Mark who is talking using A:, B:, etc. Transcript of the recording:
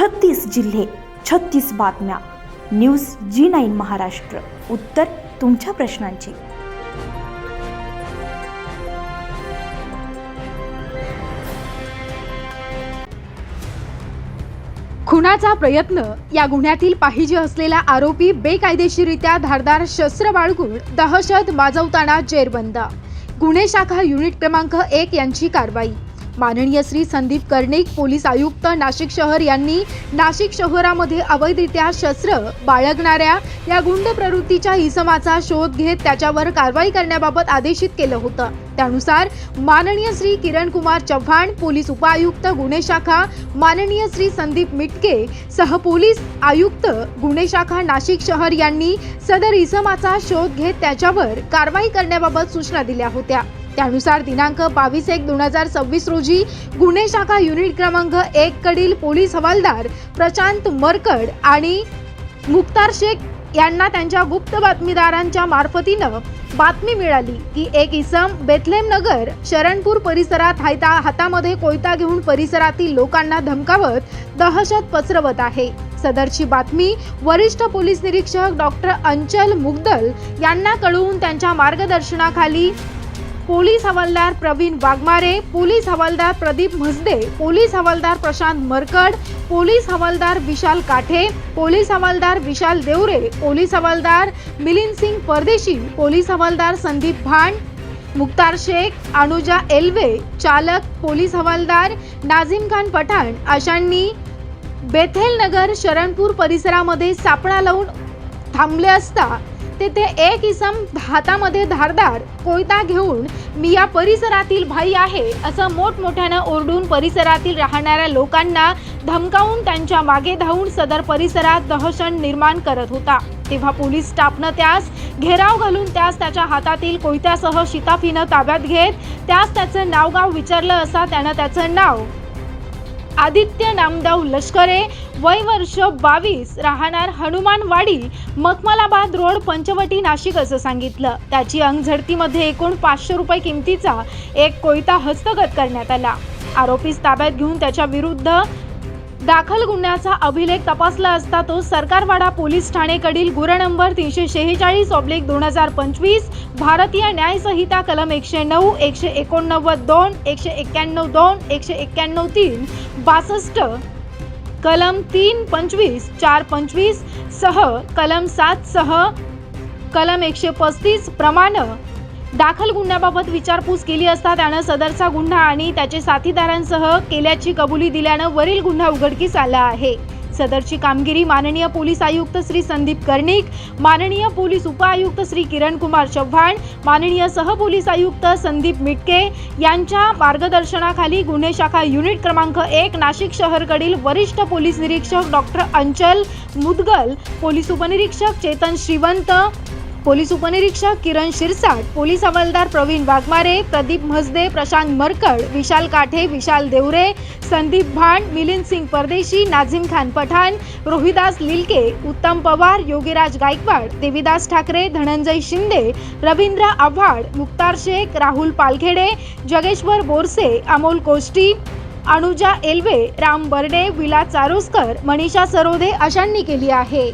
A: छत्तीस जिल्हे छत्तीस बातम्या. News G nine Maharashtra. उत्तर तुमच्या प्रश्नांची.
B: खुनाचा प्रयत्न या गुन्ह्यातील पाहिजे असलेला आरोपी बेकायदेशीरित्या धारदार शस्त्र बाळगून दहशत माजवताना जेरबंद. गुन्हे शाखा युनिट क्रमांक एक यांची कारवाई. माननीय श्री संदीप कर्णिक पोलीस आयुक्त नाशिक शहर यांनी नाशिक शहरामध्ये अवैधरित्या शस्त्र बाळगणाऱ्या या गुंड प्रवृत्तीच्या इसमाचा शोध घेत त्याच्यावर कारवाई करण्याबाबत आदेशित केलं होतं. त्यानुसार माननीय श्री किरण कुमार चव्हाण पोलीस उपायुक्त गुन्हे शाखा माननीय श्री संदीप मिटके सह पोलीस आयुक्त गुन्हे शाखा नाशिक शहर यांनी सदर इसमाचा शोध घेत त्याच्यावर कारवाई करण्याबाबत सूचना दिल्या होत्या. त्यानुसार दिनांक बावीस एक दोन हजार सव्वीस रोजी गुन्हे शाखा युनिट क्रमांक एक कडील पोलीस हवालदार प्रशांत मरकड आणि मुक्तार शेख यांना त्यांच्या गुप्त बातमीदारांच्या मार्फतीनं बातमी मिळाली. की एक इसम बेथलेम नगर शरणपूर परिसरात हायता हातामध्ये कोयता घेऊन परिसरातील लोकांना धमकावत दहशत पसरवत आहे. सदरची बातमी वरिष्ठ पोलीस निरीक्षक डॉक्टर अंचल मुगदल यांना कळवून त्यांच्या मार्गदर्शनाखाली पोलीस हवालदार प्रवीण वाघमारे पोलीस हवालदार प्रदीप म्हसदे पोलीस हवालदार प्रशांत मरकड पोलीस हवालदार विशाल काठे पोलीस हवालदार विशाल देवरे पोलीस हवालदार मिलिंद सिंग परदेशी पोलीस हवालदार संदीप भांड मुक्तार शेख अनुजा एल्वे चालक पोलीस हवालदार नाझिम खान पठाण अशांनी बेथेल नगर शरणपूर परिसरामध्ये सापळा लावून थांबले असता तेथे एक इसम हातामध्ये धारदार कोयता घेऊन मी या परिसरातील भाई आहे असं मोठमोठ्यानं ओरडून परिसरातील राहणाऱ्या लोकांना धमकावून त्यांच्या मागे धावून सदर परिसरात दहशत निर्माण करत होता. तेव्हा पोलीस स्टाफनं त्यास घेराव घालून त्यास त्याच्या हातातील कोयत्यासह शिताफीनं ताब्यात घेत त्यास त्याचं नावगाव विचारलं असा त्यानं त्याचं नाव आदित्य नामदाव लष्करे वय वर्ष बावीस राहणार हनुमानवाडी मखमलाबाद रोड पंचवटी नाशिक असं सांगितलं. त्याची अंगझडतीमध्ये एकूण पाचशे रुपये किमतीचा एक कोयता हस्तगत करण्यात आला. आरोपीस ताब्यात घेऊन त्याच्या विरुद्ध दाखल गुन्ह्याचा अभिलेख तपासला असता तो सरकारवाडा पोलीस ठाणेकडील गुर नंबर तीनशे शेहेचाळीस ऑब्लिक दोन हजार पंचवीस भारतीय न्याय संहिता कलम एकशे नऊ एकशे एकोणनव्वद दोन एकशे एक्क्याण्णव दोन एकशे एक्क्याण्णव तीन बासष्ट कलम तीन पंचवीस चार पंचवीस सह कलम सात सह कलम एकशे पस्तीस प्रमाण दाखल गुन्ह्याबाबत विचारपूस केली असता त्यानं सदरचा गुन्हा आणि त्याचे साथीदारांसह केल्याची कबुली दिल्यानं वरील गुन्हा उघडकीस आला आहे. सदरची कामगिरी माननीय पोलीस आयुक्त श्री संदीप कर्णिक माननीय पोलीस उपआयुक्त श्री किरण कुमार चव्हाण माननीय सहपोलीस आयुक्त संदीप मिटके यांच्या मार्गदर्शनाखाली गुन्हे शाखा युनिट क्रमांक एक नाशिक शहरकडील वरिष्ठ पोलीस निरीक्षक डॉक्टर अंचल मुदगल पोलीस उपनिरीक्षक चेतन श्रीवंत पोलीस उपनिरीक्षक किरण शिरसाट पोलीस हवालदार प्रवीण वाघमारे प्रदीप म्हसदे प्रशांत मरकड विशाल काठे विशाल देवरे संदीप भांड मिलिंद सिंग परदेशी नाझिम खान पठाण रोहिदास लिलके उत्तम पवार योगीराज गायकवाड देवीदास ठाकरे धनंजय शिंदे रवींद्र आव्हाड मुक्तार शेख राहुल पालखेडे जगेश्वर बोरसे अमोल कोष्टी अनुजा एल्वे राम बर्डे विला चारोस्कर मनीषा सरोदे अशांनी केली आहे.